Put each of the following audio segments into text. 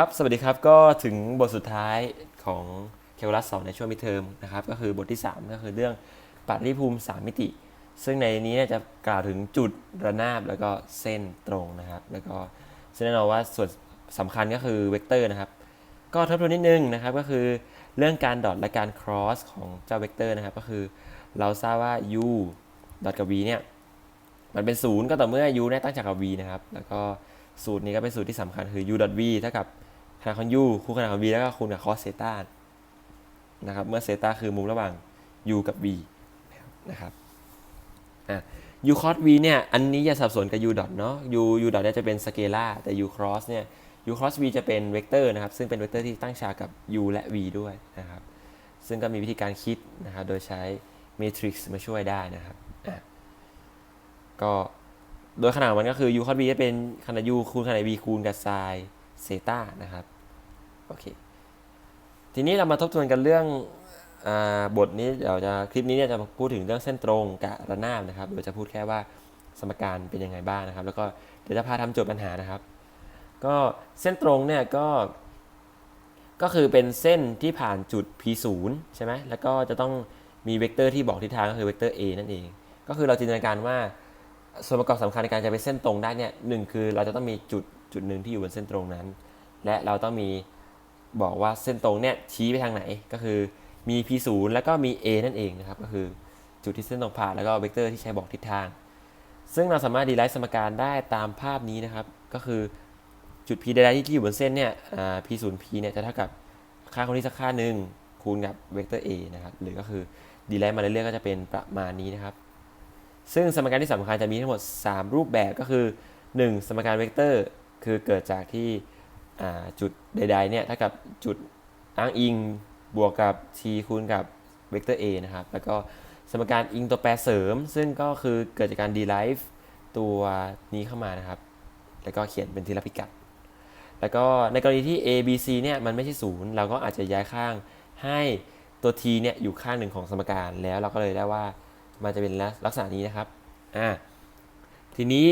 ครับ สวัสดีครับก็ถึงบทสุดท้ายของเคลรัสสองในช่วงมิเทอมนะครับ ก็คือบทที่ 3 ก็คือเรื่องปฏิภูมิ 3 มิติ ซึ่งในนี้จะกล่าวถึงจุดระนาบแล้วก็เส้นตรงนะครับ แล้วก็ซึ่งแน่นอนว่าส่วนสำคัญก็คือเวกเตอร์นะครับ ก็ทบทวนนิดนึงนะครับก็คือเรื่องการดอทและการ cross ของเจ้าเวกเตอร์นะครับ ก็คือเราทราบว่า u ดอทกับ v เนี่ยมันเป็นศูนย์ก็ต่อเมื่อ u เนี่ยตั้งจากกับ v นะครับ แล้วก็สูตรนี้ก็เป็นสูตรที่สำคัญคือ u dot v เท่ากับ นาดของ u คูณขนาดของ v แล้วก็คูณกับ cos เซตานะครับเมื่อเซตาคือมุมระหว่าง u กับ v นะครับอะ u cos v เนี่ยอันนี้อย่าสับสนกับ u dot เนาะ u u dot เนี่ยจะเป็นสเกลาแต่ u cross เนี่ย u cross v จะเป็นเวกเตอร์นะครับซึ่งเป็นเวกเตอร์ที่ตั้งฉากกับ u และ v ด้วยนะครับซึ่งก็มีวิธีการคิดนะครับโดยใช้ matrix มาช่วยได้นะครับอะก็โดยขนาดมันก็คือ u cos v จะเป็นขนาด u คูณขนาด v คูณกับ sin เซตานะครับ โอเค ทีนี้เรามาทบทวนกันเรื่องอบทนี้เดี๋ยวจะคลิปนี้เนี่ยจะพูดถึงเรื่องเส้นตรงกับระนาบนะครับโดยจะพูดแค่ว่าสมการเป็นยังไงบ้างนะครับ แล้วก็เดี๋ยวจะพาทำโจทย์ปัญหานะครับ ก็เส้นตรงเนี่ยก็ก็คือเป็นเส้นที่ผ่านจุด p0 ใช่ไหมแล้วก็จะต้องมีเวกเตอร์ที่บอกทิศทางก็คือเวกเตอร์ a นั่นเอง ก็คือเราจินตนาการว่าส่วนประกอบสำคัญในการจะเป็นเส้นตรงได้เนี่ยหนึ่งคือเราจะต้องมีจุดจุดหนึ่งที่อยู่บนเส้นตรงนั้น และเราต้องมี บอกว่าเส้นตรงเนี่ยชี้ไปทางไหนก็คือมี p0 แล้วก็มี a นั่นเองนะครับก็คือจุดที่เส้นตรงผ่านแล้วก็เวกเตอร์ที่ใช้บอกทิศทาง ซึ่งเราสามารถดีไลท์สมการได้ตามภาพนี้นะครับ ก็คือจุด p ใดๆที่อยู่บนเส้นเนี่ย p 0 p เนี่ยจะเท่ากับค่าคงที่สักค่าหนึ่งคูณกับเวกเตอร์ a นะครับหรือก็คือดีไลท์มาเรื่อยๆก็จะเป็นประมาณนี้นะครับ ซึ่งสมการที่สำคัญจะมีทั้งหมด 3 รูปแบบก็คือ 1 สมการเวกเตอร์ คือเกิดจากที่ จุดใดๆเนี่ยเท่ากับจุดอ้างอิงบวกกับ t คูณกับเวกเตอร์ a นะครับ แล้วก็สมการอิงตัวแปรเสริม ซึ่งก็คือเกิดจากการ derive ตัวนี้เข้ามานะครับ แล้วก็เขียนเป็นทีละพิกัด แล้วก็ในกรณีที่ a b c เนี่ยมันไม่ใช่ศูนย์เราก็อาจจะย้ายข้างให้ตัว t เนี่ยอยู่ข้างหนึ่งของสมการแล้วเราก็เลยได้ว่ามันจะเป็นลักษณะนี้นะครับ อ่า ทีนี้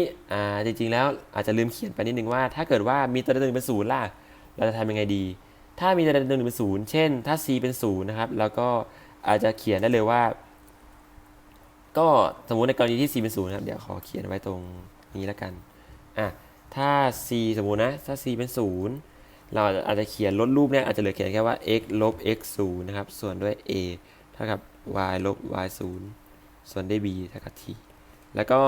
จริงๆแล้วอาจจะลืมเขียนไปนิดนึงว่า ถ้าเกิดว่ามีตัวใดตัวหนึ่งเป็นศูนย์ล่ะเราจะทำยังไงดี ถ้ามีตัวใดตัวหนึ่งเป็นศูนย์เช่น ถ้า c เป็นศูนย์นะครับแล้วก็อาจจะเขียนได้เลยว่า ก็สมมุติในกรณีที่ c เป็นศูนย์นะครับเดี๋ยวขอเขียนไว้ตรงนี้แล้วกันอะถ้า c สมมุตินะถ้า c เป็น0เราอาจจะเขียนลดรูปเนี่ยอาจจะเหลือเขียนแค่ว่า x ลบ x 0นะครับส่วนด้วย a เท่ากับ y ลบ y 0ส่วนด้วย b เท่ากับ t แล้วก็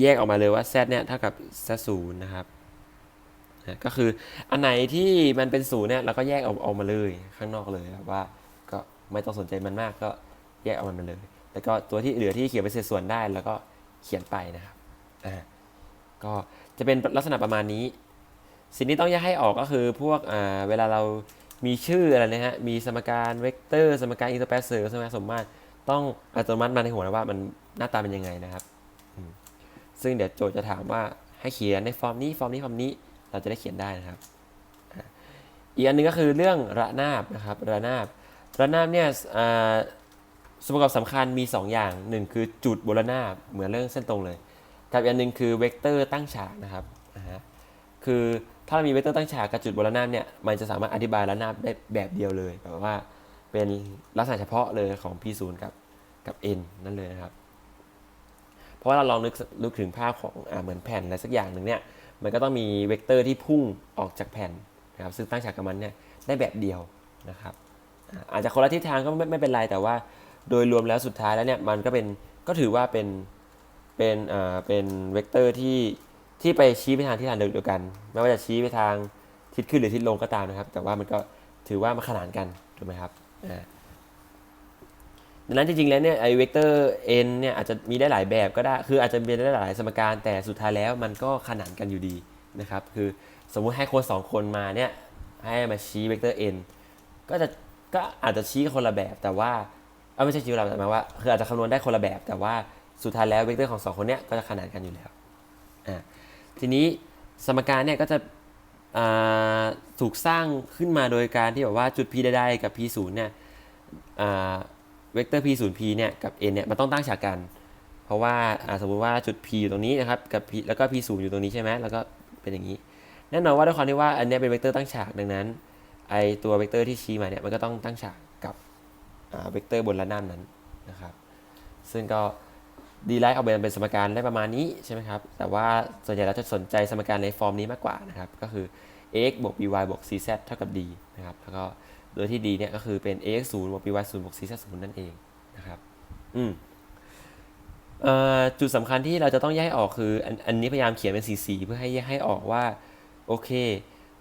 แยกออกมาเลยว่า z เนี่ยเท่ากับ z 0นย์นะครับนะก็คืออันไหนที่มันเป็น0เนี่ยเราก็แยกออกออกมาเลยข้างนอกเลยว่าก็ไม่ต้องสนใจมันมากก็แยกออกมาเลย แล้วก็ตัวที่เหลือที่เขียนเป็นเศษส่วนได้แล้วก็เขียนไปนะครับอ่าก็จะเป็นลักษณะประมาณนี้ สิ่งที่ต้องแยกให้ออกก็คือพวกอ่าเวลาเรามีชื่ออะไรนะฮะมีสมการเวกเตอร์ สมการอินเตอร์แปเซอร์สมการสมมาตรต้องอัตโนมัติมาในหัวนะว่ามันหน้าตาเป็นยังไงนะครับ ซึ่งเดี๋ยวโจทย์จะถามว่าให้เขียนในฟอร์มนี้ฟอร์มนี้ฟอร์มนี้เราจะได้เขียนได้นะครับ อีกอันหนึงก็คือเรื่องระนาบนะครับระนาบระนาบเนี่ยส่วนประกอบสำคัญมี 2 อย่างหนึ่งคือจุดบนระนาบเหมือนเรื่องเส้นตรงเลยกับอีกอันหนึ่งคือเวกเตอร์ตั้งฉากนะครับคือถ้าเรามีเวกเตอร์ตั้งฉากกับจุดบนระนาบเนี่ยมันจะสามารถอธิบายระนาบได้แบบเดียวเลยแบบว่าเป็นลักษณะเฉพาะเลยของ P0 กับกับ N นั่นเลยนะครับ เพราะว่าเราลองนึกนึกถึงภาพของอเหมือนแผ่นอะไรสักอย่างหนึ่งเนี่ยมันก็ต้องมีเวกเตอร์ที่พุ่งออกจากแผ่นนะครับซึ่งตั้งฉากกับมันเนี่ยได้แบบเดียวนะครับอาจจะคนละทิศทางก็ไม่ไม่เป็นไรแต่ว่า โดยรวมแล้วสุดท้ายแล้วเนี่ยมันก็เป็นก็ถือว่าเป็นเป็นอ่าเป็นเวกเตอร์ที่ที่ไปชี้ไปทางที่ทางเดียวกัน ไม่ว่าจะชี้ไปทางทิศขึ้นหรือทิศลงก็ตามนะครับ แต่ว่ามันก็ถือว่ามันขนานกันถูกไหมครับอ่า ดังนั้นจริงๆแล้วเนี่ยไอเวกเตอร์ n เนี่ยอาจจะมีได้หลายแบบก็ได้ คืออาจจะมีได้หลายสมการ แต่สุดท้ายแล้วมันก็ขนานกันอยู่ดีนะครับ คือสมมุติให้คนสองคนมาเนี่ยให้มาชี้เวกเตอร์ n ก็จะก็อาจจะชี้คนละแบบ แต่ว่าเอาไม่ใช่ชี้คนละแบบหมายว่าคืออาจจะคำนวณได้คนละแบบ แต่ว่าสุดท้ายแล้วเวกเตอร์ของสองคนเนี้ยก็จะขนานกันอยู่แล้วอ่าทีนี้สมการเนี่ยก็จะถูกสร้างขึ้นมาโดยการที่แบบว่าจุด p ใดๆกับ p 0เนี่ยอ่า เวกเตอร์ p 0 p เนี่ยกับ n เนี่ยมันต้องตั้งฉากกัน เพราะว่าสมมุติว่าจุด p อยู่ตรงนี้นะครับกับ p แล้วก็ p 0อยู่ตรงนี้ใช่ไหมแล้วก็เป็นอย่างนี้แน่นอนว่าด้วยความที่ว่าอันนี้เป็นเวกเตอร์ตั้งฉากดังนั้นไอตัวเวกเตอร์ที่ชี้มาเนี่ยมันก็ต้องตั้งฉากกับเวกเตอร์บนระนาบนั้นนะครับซึ่งก็ดีไลท์เอาไปเป็นสมการได้ประมาณนี้ใช่ไหมครับ แต่ว่าส่วนใหญ่เราจะสนใจสมการในฟอร์มนี้มากกว่านะครับ ก็คือ ax บวก by บวก cz เท่ากับ d นะครับ แล้วก็ โดยที่ d เนี่ยก็คือเป็น ax 0บวก by 0บวก cz 0นั่นเองนะครับอืมเอ่อจุดสำคัญที่เราจะต้องแยกให้ออกคืออันอันนี้พยายามเขียนเป็นสีๆเพื่อให้แยกให้ออกว่า โอเค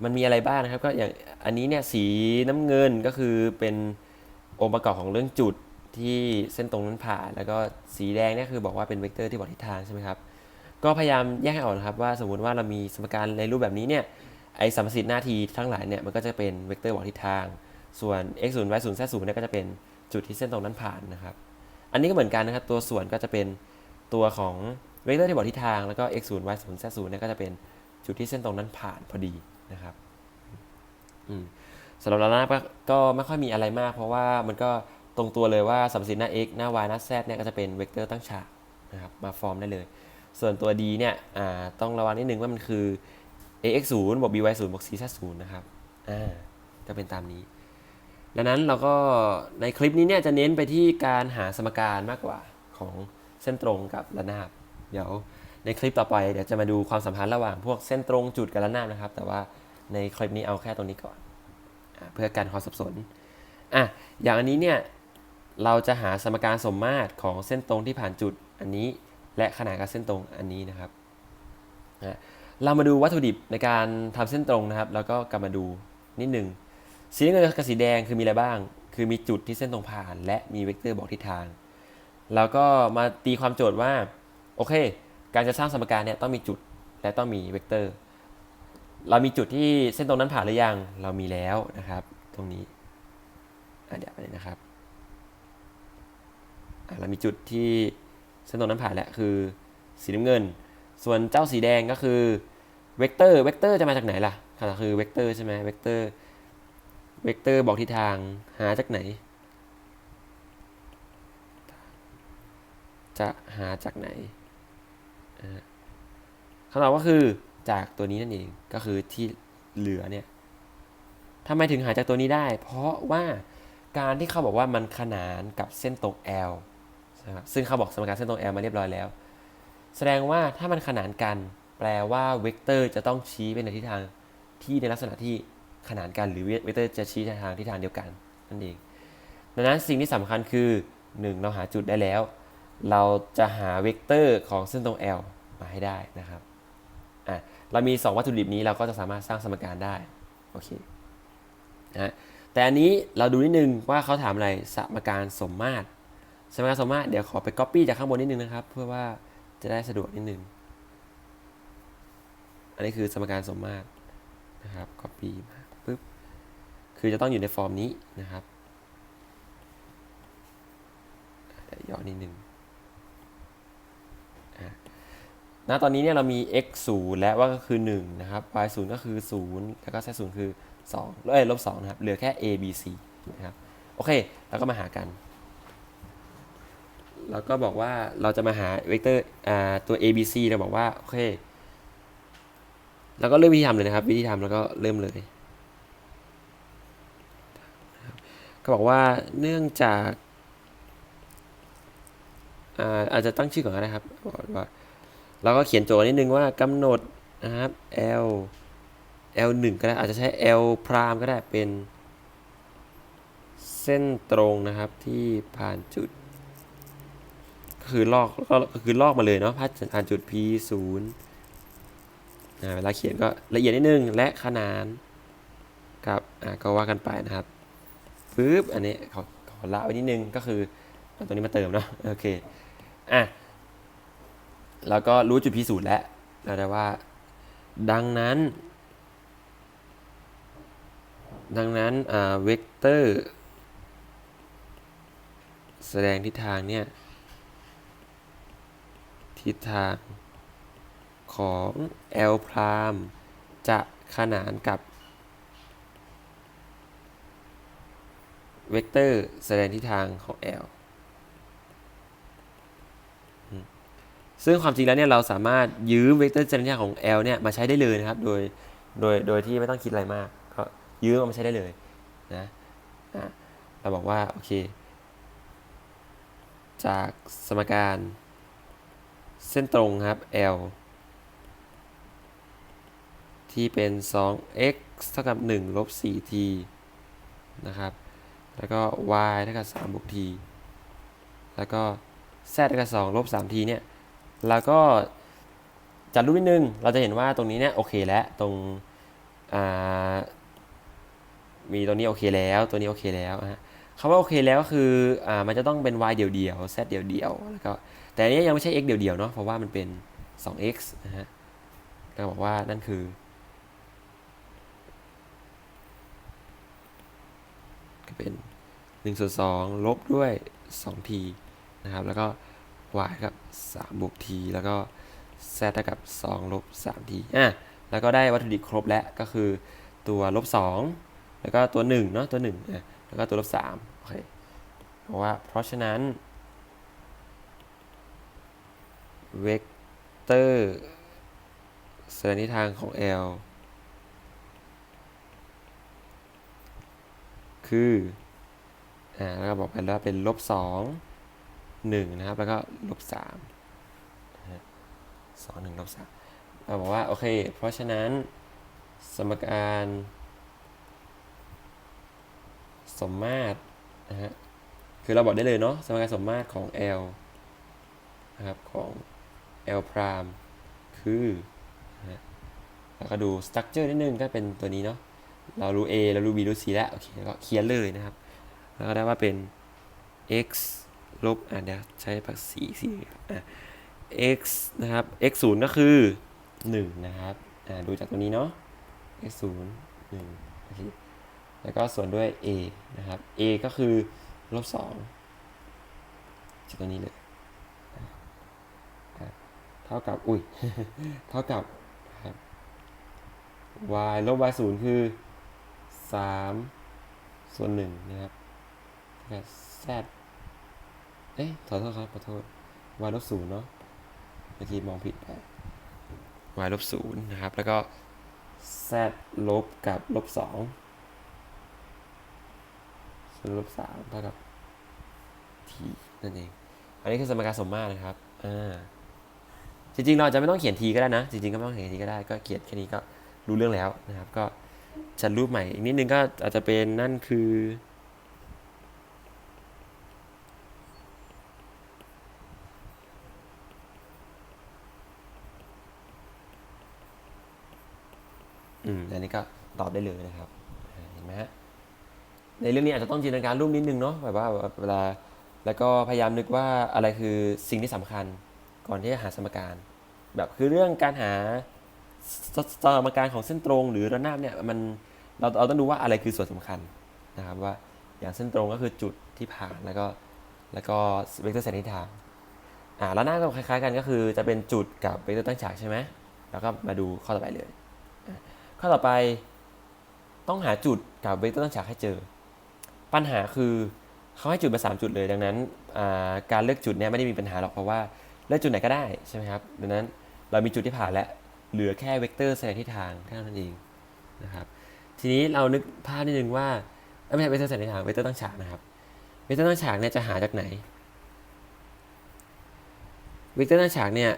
มันมีอะไรบ้างนะครับก็อย่างอันนี้เนี่ยสีน้ำเงินก็คือเป็นองค์ประกอบของเรื่องจุดที่เส้นตรงนั้นผ่านแล้วก็สีแดงเนี่ยคือบอกว่าเป็นเวกเตอร์ที่บอกทิศทางใช่ไหมครับก็พยายามแยกให้ออกนะครับว่าสมมุติว่าเรามีสมการในรูปแบบนี้เนี่ยไอสัมประสิทธิ์หน้าทีทั้งหลายเนี่ยมันก็จะเป็นเวกเตอร์บอกทิศทาง ส่วน x 0 y 0 z 0เนี่ยก็จะเป็นจุดที่เส้นตรงนั้นผ่านนะครับ อันนี้ก็เหมือนกันนะครับ ตัวส่วนก็จะเป็นตัวของเวกเตอร์ที่บอกทิศทาง แล้วก็ x 0 y 0 z 0เนี่ยก็จะเป็นจุดที่เส้นตรงนั้นผ่านพอดีนะครับสำหรับเราหน้าก็ก็ไม่ค่อยมีอะไรมาก เพราะว่ามันก็ตรงตัวเลยว่าสัมสิทธิ์หน้า x หน้า y หน้า z เนี่ยก็จะเป็นเวกเตอร์ตั้งฉากนะครับมาฟอร์มได้เลย ส่วนตัว d เนี่ยต้องระวังนิดนึงว่ามันคือ ax 0บวก by 0บวก cz 0นะครับอ่าก็เป็นตามนี้ ดังนั้นเราก็ในคลิปนี้เนี่ยจะเน้นไปที่การหาสมการมากกว่าของเส้นตรงกับระนาบ เดี๋ยวในคลิปต่อไปเดี๋ยวจะมาดูความสัมพันธ์ระหว่างพวกเส้นตรงจุดกับระนาบนะครับ แต่ว่าในคลิปนี้เอาแค่ตรงนี้ก่อนอเพื่อการความสับสนอะอย่างอันนี้เนี่ยเราจะหาสมการสมมาตรของเส้นตรงที่ผ่านจุดอันนี้ และขนานกับเส้นตรงอันนี้นะครับอะเรามาดูวัตถุดิบในการทำเส้นตรงนะครับ แล้วก็กลับมาดูนิดหนึ่ง สีน้ำเงินกับสีแดงคือมีอะไรบ้าง คือมีจุดที่เส้นตรงผ่าน และมีเวกเตอร์บอกทิศทาง แล้วก็มาตีความโจทย์ว่า โอเค การจะสร้างสมการเนี่ยต้องมีจุดและต้องมีเวกเตอร์ เรามีจุดที่เส้นตรงนั้นผ่านหรือยัง เรามีแล้วนะครับ ตรงนี้เดี๋ยวไปเลยนะครับ เรามีจุดที่เส้นตรงนั้นผ่านแล้วคือสีน้ำเงิน ส่วนเจ้าสีแดงก็คือเวกเตอร์ เวกเตอร์จะมาจากไหนล่ะคือเวกเตอร์ใช่ไหมเวกเตอร์ เวกเตอร์บอกทิศทางหาจากไหน จะหาจากไหนคำตอบก็คือจากตัวนี้นั่นเองก็คือที่เหลือเนี่ยทำไมถึงหาจากตัวนี้ได้ เพราะว่าการที่เขาบอกว่ามันขนานกับเส้นตรง L ซึ่งเขาบอกสมการเส้นตรง L มาเรียบร้อยแล้ว แสดงว่าถ้ามันขนานกัน แปลว่าเวกเตอร์จะต้องชี้ไปในทิศทางที่ในลักษณะที่ ขนานกันหรือเวกเตอร์จะชี้ในทางทิศทางเดียวกันนั่นเองดังนั้นสิ่งที่สำคัญคือ 1 เราหาจุดได้แล้ว เราจะหาเวกเตอร์ของเส้นตรง L มาให้ได้นะครับอะเรามี 2 วัตถุดิบนี้เราก็จะสามารถสร้างสมการได้โอเคนะแต่อันนี้เราดูนิดนึงว่าเขาถามอะไรสมการสมมาตรสมการสมมาตรเดี๋ยวขอไป Copy จากข้างบนนิดนึงนะครับ เพื่อว่าจะได้สะดวกนิดนึง อันนี้คือสมการสมมาตรนะครับ Copy มาปุ๊บ คือจะต้องอยู่ในฟอร์มนี้นะครับย่อนิดนึงอะณตอนนี้เนี่ยเรามี x 0และว่าก็คือ 1 นะครับ y 0ก็คือ 0 แล้วก็ z 0คือ2เอ้ยลบ2นะครับ เหลือแค่ a b c นะครับ โอเค แล้วก็มาหากัน แล้วก็บอกว่าเราจะมาหาเวกเตอร์ตัว a b c เราบอกว่า โอเค แล้วก็เริ่มวิธีทำเลยนะครับ วิธีทำแล้วก็เริ่มเลย ก็บอกว่าเนื่องจากอาอาจจะตั้งชื่อก่อนก็ได้ครับว่าเราก็เขียนโจทย์นิดนึงว่ากำหนดนะครับ L L 1ก็ได้อาจจะใช้ L พรามก็ได้เป็น เส้นตรงนะครับที่ผ่านจุด ก็คือลอกก็ก็คือลอกมาเลยเนาะผ่านจุด P 0อ่าเวลาเขียนก็ละเอียดนิดนึงและขนานกับก็ว่ากันไปนะครับ ปึ๊บอันนี้ขอขอละไว้นิดนึงก็คือเอาตัวนี้มาเติมเนาะโอเคอะแล้วก็รู้จุดพิสูจน์แล้วเราได้ว่า ดังนั้น ดังนั้นเวกเตอร์แสดงทิศทางเนี่ยทิศทางของ L พรามจะขนานกับ เวกเตอร์แสดงทิศทางของ L ซึ่งความจริงแล้วเนี่ยเราสามารถยืมเวกเตอร์แสดงทิศทางของ L เนี่ยมาใช้ได้เลยนะครับ โดย โดย โดยที่ไม่ต้องคิดอะไรมาก ก็ยื้อมาใช้ได้เลยนะอะเราบอกว่า โอเค จากสมการเส้นตรงครับ L ที่เป็น 2x เท่ากับ 1 ลบ 4t นะครับ แล้วก็ y เท่ากับ3บวก t แล้วก็ z เท่ากับ2ลบ 3t เนี่ยแล้วก็จัดรูปนิดนึง เราจะเห็นว่าตรงนี้เนี่ยโอเคแล้วตรงมีตัวนี้โอเคแล้วตัวนี้โอเคแล้วฮะคำว่าโอเคแล้วก็คืออ่ามันจะต้องเป็น y เดี่ยวๆ z เดี่ยวๆแล้วก็แต่อันนี้ยังไม่ใช่ x เดี่ยวๆเนาะเพราะว่ามันเป็น 2x นะฮะก็บอกว่านั่นคือก็เป็น 1ส่วน2ลบด้วย 2t นะครับ แล้วก็ y กับ3บวก t แล้วก็ z เท่ากับ 2 ลบ 3t อะแล้วก็ได้วัตถุดิบครบแล้วก็คือตัวลบ 2 แล้วก็ตัว1เนาะตัว1อะแล้วก็ตัวลบ3โอเคเพราะว่าเพราะฉะนั้นเวกเตอร์เส้นทิศทางของ L คือ อ่าแล้วก็บอกไปแล้วเป็นลบสองหนึ่งนะครับ แล้วก็ลบสามสองหนึ่งลบสามเราบอกว่าโอเค เพราะฉะนั้นสมการสมมาตรนะฮะคือเราบอกได้เลยเนาะสมการสมมาตรของ L นะครับของ L prime คือนะแล้วก็ดู structure นิดนึงก็เป็นตัวนี้เนาะเรารู้ A เรารู้ B รู้ C แล้วโอเคแล้วก็เขียนเลยนะครับ แล้วก็ได้ว่าเป็น x ลบอะเดี๋ยวใช้ปากสีสีอะ x นะครับ x ศูนย์ก็คือ 1 นะครับอ่าดูจากตัวนี้เนาะ x ศูนย์หนึ่งแล้วก็ส่วนด้วย a นะครับ a ก็คือลบ2จากตัวนี้เลยเท่ากับ อุ้ย เท่ากับครับ y ลบ y ศูนย์คือ 3 ส่วน1นะครับ กับ z เอ๊ะขอโทษครับขอโทษ y ลบศูนย์เนาะเมื่อกี้มองผิดไป y ลบศูนย์นะครับ แล้วก็ z ลบกับลบสองส่วนลบสามเท่ากับ t นั่นเอง อันนี้คือสมการสมมาตรนะครับ อ่า จริงๆ เราจจะไม่ต้องเขียน t ก็ได้นะ จริงๆ ก็ไม่ต้องเขียน t ก็ได้ ก็เขียนแค่นี้ก็รู้เรื่องแล้วนะครับ ก็จัดรูปใหม่ อีกนิดนึงก็อาจจะเป็นนั่นคือ อันนี้ก็ตอบได้เลยนะครับเห็นไหมฮะในเรื่องนี้อาจจะต้องจินตนาการรูปนิดนึงเนาะแบบว่าเวลาแล้วก็พยายามนึกว่าอะไรคือสิ่งที่สำคัญ ก่อนที่จะหาสมการ แบบคือเรื่องการหาสสมการของเส้นตรง หรือระนาบเนี่ยมันเราเราต้องดูว่าอะไรคือส่วนสำคัญนะครับว่าอย่างเส้นตรงก็คือจุดที่ผ่านแล้วก็แล้วก็เวกเตอร์เส้นทิศทางอ่าระนาบก็คล้ายๆกันก็คือจะเป็นจุดกับเวกเตอร์ตั้งฉากใช่ไหมแล้วก็มาดูข้อต่อไปเลย ข้อต่อไปต้องหาจุดกับเวกเตอร์ตั้งฉากให้เจอ ปัญหาคือเขาให้จุดมา 3 จุดเลย ดังนั้นการเลือกจุดเนี่ยไม่ได้มีปัญหาหรอกเพราะว่าเลือกจุดไหนก็ได้ใช่ไหมครับดังนั้นเรามีจุดที่ผ่านแล้วเหลือแค่เวกเตอร์แสดงทิศทางแค่นั้นเองนะครับทีนี้เรานึกภาพนิดนึงว่าเอ้ยไม่ใช่เวกเตอร์แสดงทิศทางเวกเตอร์ตั้งฉากนะครับเวกเตอร์ตั้งฉากเนี่ยจะหาจากไหนเวกเตอร์ตั้งฉากเนี่ย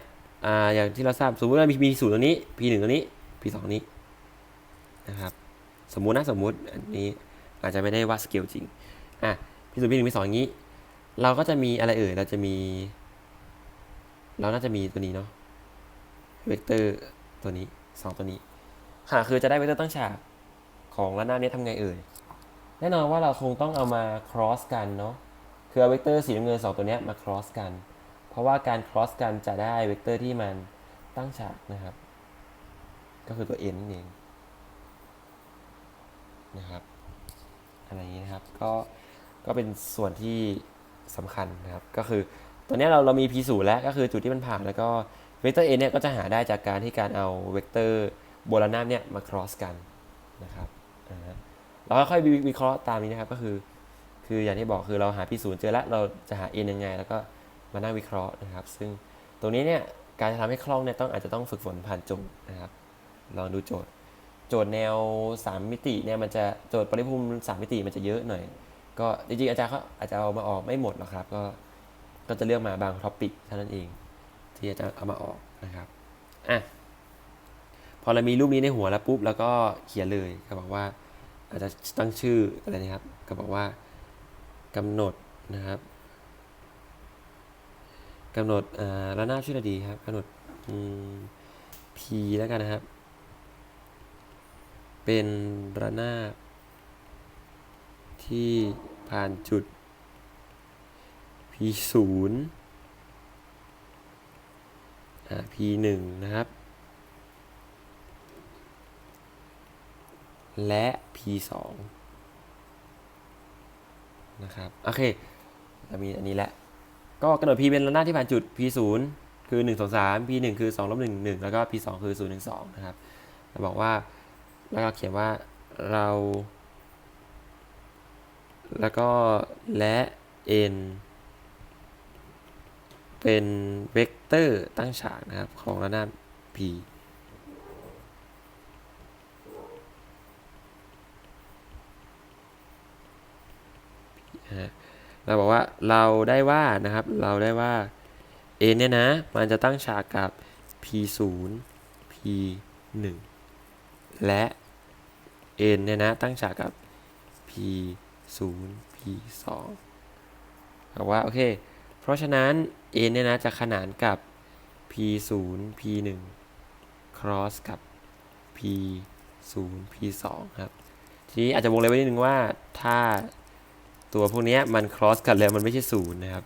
ออย่างที่เราทราบสมมติว่ามีมีศูนย์ตรงนี้ p หนึ่งตรงนี้ p สองนี้ นะครับ สมมุตินะสมมุติอันนี้อาจจะไม่ได้วาดสเกลจริงอะพี่ศูนย์พี่หนึ่งพี่สองอย่างนี้ เราก็จะมีอะไรเอ่ยเราจะมี เราน่าจะมีตัวนี้เนาะเวกเตอร์ตัวนี้สองตัวนี้ค่ะคือจะได้เวกเตอร์ตั้งฉากของระนาบนี้ทำไงเอ่ยแน่นอนว่าเราคงต้องเอามา cross กันเนาะคือเอาเวกเตอร์สีน้ำเงินสองตัวนี้มา cross กัน เพราะว่าการ cross กันจะได้เวกเตอร์ที่มันตั้งฉากนะครับ ก็คือตัว n นั่นเอง นะครับ อะไรอย่างนี้นะครับก็ก็เป็นส่วนที่สำคัญนะครับ ก็คือตอนนี้เราเรามี p 0แล้วก็คือจุดที่มันผ่านแล้วก็เวกเตอร์ n เนี่ยก็จะหาได้จากการที่การเอาเวกเตอร์โบราณามเนี่ยมา cross กันนะครับเราค่อยๆวิเคราะห์ตามนี้นะครับก็คือ คืออย่างที่บอกคือเราหา p 0เจอแล้วเราจะหา n ยังไง แล้วก็มานั่งวิเคราะห์นะครับ ซึ่งตรงนี้เนี่ยการจะทำให้คล่องเนี่ยต้องอาจจะต้องฝึกฝนผ่านโจทย์นะครับ ลองดูโจทย์ โจทย์แนว 3 มิติเนี่ยมันจะโจทย์ปริภูมิ3มิติมันจะเยอะหน่อย ก็จริงๆอาจารย์เขาอาจจะเอามาออกไม่หมดหรอกครับ ก็ก็จะเลือกมาบางท็อปิกเท่านั้นเอง ที่อาจารย์เอามาออกนะครับอะพอเรามีรูปนี้ในหัวแล้วปุ๊บแล้วก็เขียนเลยก็บอกว่า อาจจะตั้งชื่ออะไรนะครับ ก็บอกว่ากำหนดนะครับกำหนดอ่าระนาบชื่ออะไรดีครับกำหนดอืม P แล้วกันนะครับ เป็นระนาบที่ผ่านจุด P ศูนย์อ่า P หนึ่งนะครับ และ P สองนะครับ โอเคเรามีอันนี้แหละ ก็กำหนด P เป็นระนาบที่ผ่านจุด P ศูนย์คือ 1 2 3 P 1คือ2ลบ1 1 แล้วก็ P 2คือ 0 1 2 นะครับเราบอกว่า แล้วก็เขียนว่าเรา แล้วก็และ n เป็นเวกเตอร์ตั้งฉากนะครับ ของระนาบ p เราบอกว่าเราได้ว่านะครับ เราได้ว่า n เนี่ยนะ มันจะตั้งฉากกับ p 0 p 1และ n เนี่ยนะ ตั้งฉากกับ p 0 p 2บอกว่าโอเค เพราะฉะนั้น n เนี่ยนะจะขนานกับ p 0 p 1 cross กับ p 0 p 2ครับ ทีนี้อาจจะวงเล็บไว้นิดนึงว่าถ้าตัวพวกนี้มัน cross กันแล้วมันไม่ใช่ศูนย์นะครับ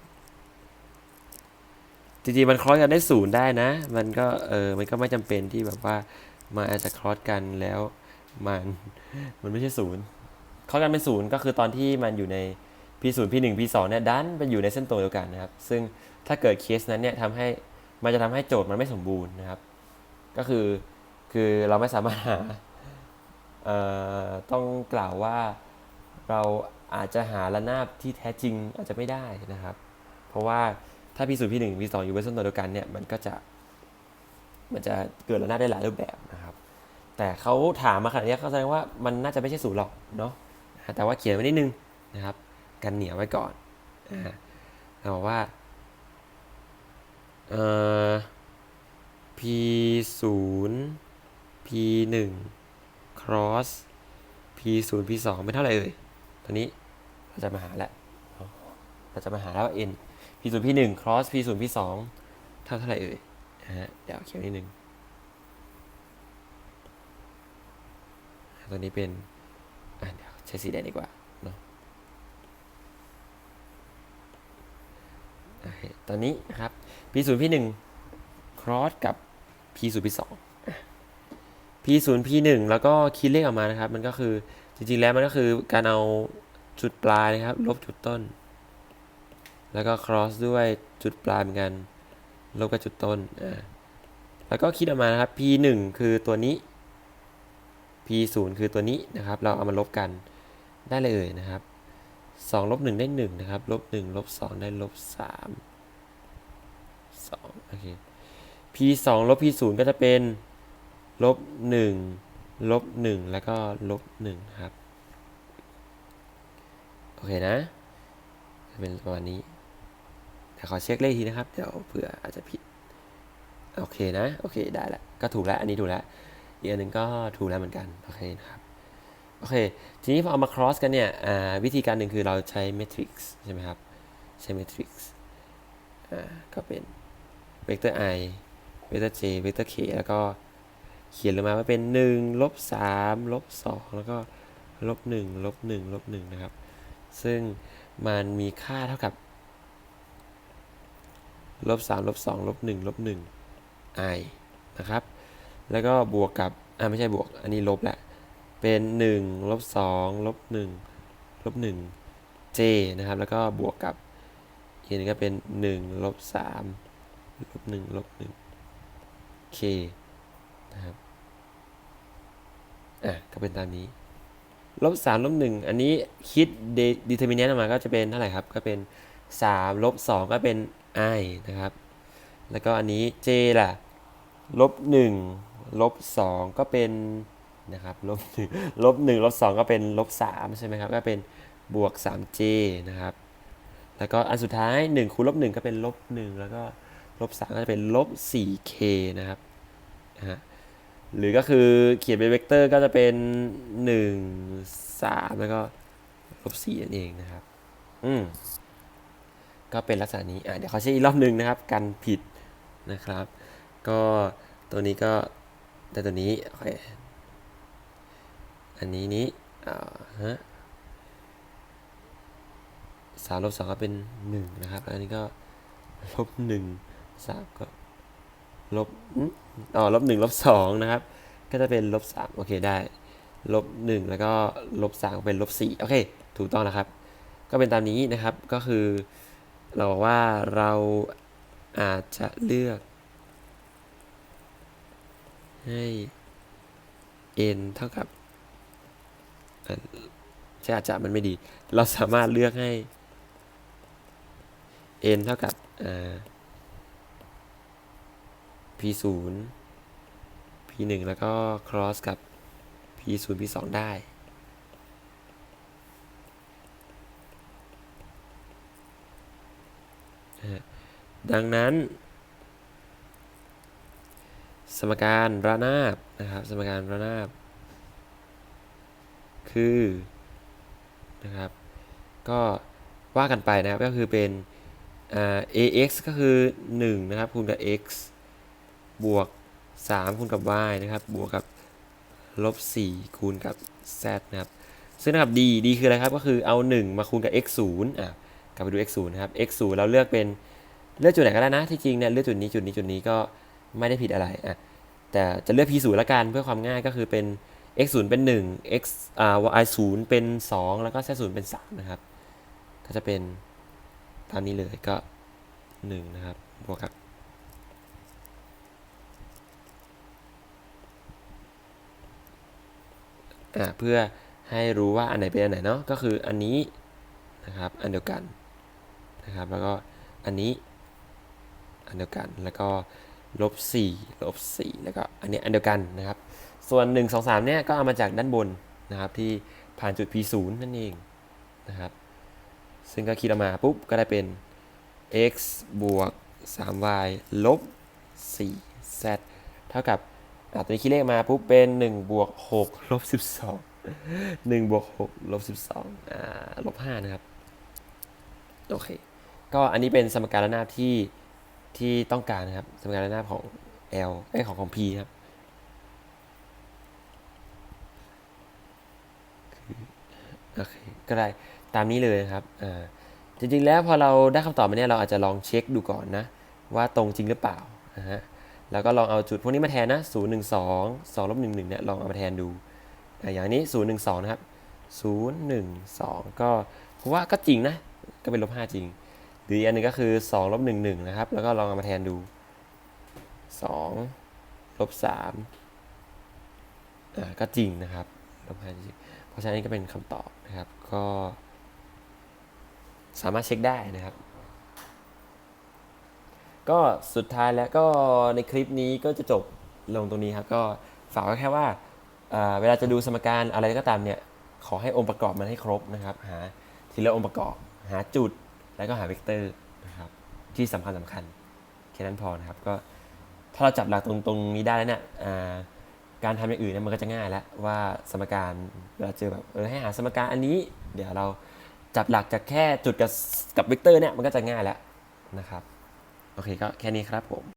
จริงๆมันคลอสกันได้ศูนย์ได้นะ มันก็เออ มันก็ไม่จำเป็นที่แบบว่ามันอาจจะคลอสกันแล้ว มันมันไม่ใช่ศูนย์คลอสกันเป็นศูนย์ก็คือตอนที่มันอยู่ใน p ศูนย์ p หนึ่ง p สองเนี่ยดันไปอยู่ในเส้นตรงเดียวกันนะครับ ซึ่งถ้าเกิดเคสนั้นเนี่ยทำให้มันจะทำให้โจทย์มันไม่สมบูรณ์นะครับ ก็คือคือเราไม่สามารถหาต้องกล่าวว่าเราอาจจะหาระนาบที่แท้จริงอาจจะไม่ได้นะครับ เพราะว่าถ้า p ศูนย์ p หนึ่ง p สองอยู่บนเส้นตรงเดียวกันเนี่ยมันก็จะ มันจะเกิดระนาบได้หลายรูปแบบนะครับ แต่เขาถามมาขนาดนี้เขาแสดงว่ามันน่าจะไม่ใช่ศูนย์หรอกเนาะแต่ว่าเขียนไว้นิดนึงนะครับ กันเหนียวไว้ก่อนเราบอกว่าเอ่อ p ศูนย์ p หนึ่ง cross p ศูนย์ p สองเป็นเท่าไหร่เอ่ยตัวนี้เราจะมาหาแล้วเราจะมาหาแล้วว่า n p ศูนย์ p หนึ่ง cross p ศูนย์ p สองเท่าเท่าไหร่เอ่ยนะฮะเดี๋ยวเขียนนิดนึง ตัวนี้เป็นอะเดี๋ยวใช้สีแดงดีกว่าเนาะตอนนี้นะครับ p ศูนย์ p หนึ่ง cross กับ p ศูนย์ p สอง p ศูนย์ p หนึ่งแล้วก็คิดเลขออกมานะครับ มันก็คือจริงๆแล้วมันก็คือการเอาจุดปลายนะครับ ลบจุดต้น แล้วก็ cross ด้วยจุดปลายเหมือนกัน ลบกับจุดต้นอ่าแล้วก็คิดออกมานะครับ p หนึ่งคือตัวนี้ p ศูนย์คือตัวนี้นะครับ เราเอามาลบกันได้เลยนะครับ2ลบ1ได้1นะครับลบ1ลบ2ได้ลบ3 2โอเค p 2ลบ p ศูนย์ก็จะเป็นลบ1ลบ1แล้วก็ลบ1ครับ โอเคนะจะเป็นประมาณนี้แต่ขอเช็คเลขทีนะครับ เดี๋ยวเผื่ออาจจะผิด โอเคนะ โอเคได้แล้วก็ถูกแล้ว อันนี้ถูกแล้ว อีกอันหนึ่งก็ถูกแล้วเหมือนกันโอเคนะครับโอเค ทีนี้พอเอามา cross กันเนี่ยวิธีการหนึ่งคือเราใช้ matrix ใช่ไหมครับ ใช้ matrix อ่าก็เป็น vector i vector j vector k แล้วก็เขียนลงมาว่าเป็น1ลบ3ลบ2แล้วก็ลบ1ลบ1ลบ1นะครับ ซึ่งมันมีค่าเท่ากับลบ3ลบ2ลบ1ลบ1 i นะครับ แล้วก็บวกกับ อ่าไม่ใช่บวก อันนี้ลบแหละ เป็น1ลบ2ลบ1ลบ1 j นะครับ แล้วก็บวกกับอีกนึงก็เป็น1ลบ3ลบ1ลบ1 k นะครับ อะ ก็เป็นตามนี้ ลบ3ลบ1อันนี้คิด determinant ออกมาก็จะเป็นเท่าไหร่ครับ ก็เป็น3ลบ2ก็เป็น i นะครับ แล้วก็อันนี้ j ล่ะลบ1 ลบ2ก็เป็นนะครับลบหนึ่งลบหนึ่งลบสองก็เป็นลบสามใช่ไหมครับ ก็เป็นบวก 3j นะครับ แล้วก็อันสุดท้าย 1 คูณลบ1ก็เป็นลบ1แล้วก็ลบ3ก็จะเป็นลบ 4k นะครับนะฮะหรือก็คือเขียนเป็นเวกเตอร์ก็จะเป็น 1 3 แล้วก็ลบ4นั่นเองนะครับ อืมก็เป็นลักษณะนี้ อะเดี๋ยวเขาเช็คอีกรอบหนึ่งนะครับ กันผิดนะครับ ก็ตัวนี้ก็ แต่ตัวนี้ โอเค อันนี้นี้อ่าฮะสามลบสองก็เป็นหนึ่งนะครับแล้วอันนี้ก็ลบหนึ่งสามก็ลบอ๋อลบหนึ่งลบสองนะครับ ก็จะเป็นลบสามโอเคได้ลบหนึ่งแล้วก็ลบสามเป็นลบสี่โอเค ถูกต้องแล้วครับ ก็เป็นตามนี้นะครับก็คือ เราบอกว่าเราอาจจะเลือก ให้ n เท่ากับใช่อาจจะมันไม่ดี เราสามารถเลือกให้ n เท่ากับ p 0 p 1แล้วก็ cross กับ p 0 p 2ได้ ดังนั้น สมการระนาบนะครับ สมการระนาบ คือนะครับ ก็ว่ากันไปนะครับก็คือเป็นอ่า ax ก็คือ 1 นะครับคูณกับ x บวก 3คูณกับ y นะครับ บวกกับลบ 4 คูณกับ z นะครับ ซึ่งนะครับ d d คืออะไรครับ ก็คือเอา 1 มาคูณกับ x 0อะกลับไปดู x 0นะครับ x 0เราเลือกเป็นเลือกจุดไหนก็ได้นะ ที่จริงเนี่ยเลือกจุดนี้จุดนี้จุดนี้ก็ ไม่ได้ผิดอะไรอะแต่จะเลือก p 0ละกันเพื่อความง่ายก็คือเป็น x 0เป็น 1 x อ่า y 0เป็น 2 แล้วก็ z 0เป็น 3 นะครับ ก็จะเป็นตามนี้เลยก็ 1 นะครับ บวกกับ อ่า เพื่อให้รู้ว่าอันไหนเป็นอันไหนเนาะก็คืออันนี้นะครับ อันเดียวกันนะครับ แล้วก็อันนี้อันเดียวกันแล้วก็ ลบ4ลบ4แล้วก็อันนี้อันเดียวกันนะครับ ส่วน 1 2 3 เนี่ยก็เอามาจากด้านบนนะครับ ที่ผ่านจุด P0 นั่นเองนะครับ ซึ่งก็คิดออกมาปุ๊บ ก็ได้เป็น x บวก 3y ลบ 4z เท่ากับอะตัวนี้คิดเลขมาปุ๊บเป็น 1 บวก6ลบ 12 1บวก6ลบ 12อ่าลบ 5 นะครับ โอเค ก็อันนี้เป็นสมการระนาบที่ ที่ต้องการนะครับสมการระนาบของ L ไอยของของ P ครับโอเคก็ได้ตามนี้เลยนะครับอ่าจริงๆแล้วพอเราได้คำตอบมาเนี่ยเราอาจจะลองเช็คดูก่อนนะ ว่าตรงจริงหรือเปล่านะฮะแล้วก็ลองเอาจุดพวกนี้มาแทนนะ0 1 2 2ลบ1 1เนี่ยลองเอามาแทนดูอะอย่างนี้ 0 1 2 นะครับ 0 1 2 ก็เพราะว่าก็จริงนะ ก็เป็นลบ5จริง หรืออีกอันหนึงก็คือ2ลบ1 1นะครับ แล้วก็ลองเอามาแทนดู2ลบ3อ่าก็จริงนะครับลบ5จริงเพราะฉะนั้นก็เป็นคำตอบนะครับ ก็ สามารถเช็คได้นะครับ ก็สุดท้ายแล้วก็ในคลิปนี้ก็จะจบลงตรงนี้ครับ ก็ฝากไว้แค่ว่าอ่าเวลาจะดูสมการอะไรก็ตามเนี่ย ขอให้องค์ประกอบมันให้ครบนะครับ หาทีละองค์ประกอบ หาจุด แล้วก็หาเวกเตอร์นะครับที่สำคัญสำคัญแค่นั้นพอนะครับก็ถ้าเราจับหลักตรงตรงนี้ได้แล้วเนี่ยการทำอย่างอื่นเนี่ยมันก็จะง่ายแล้วว่าสมการเวลาเจอแบบเออให้หาสมการอันนี้ เดี๋ยวเราจับหลักจากแค่จุดกับกับเวกเตอร์เนี่ยมันก็จะง่ายแล้วนะครับโอเคก็แค่นี้ครับผม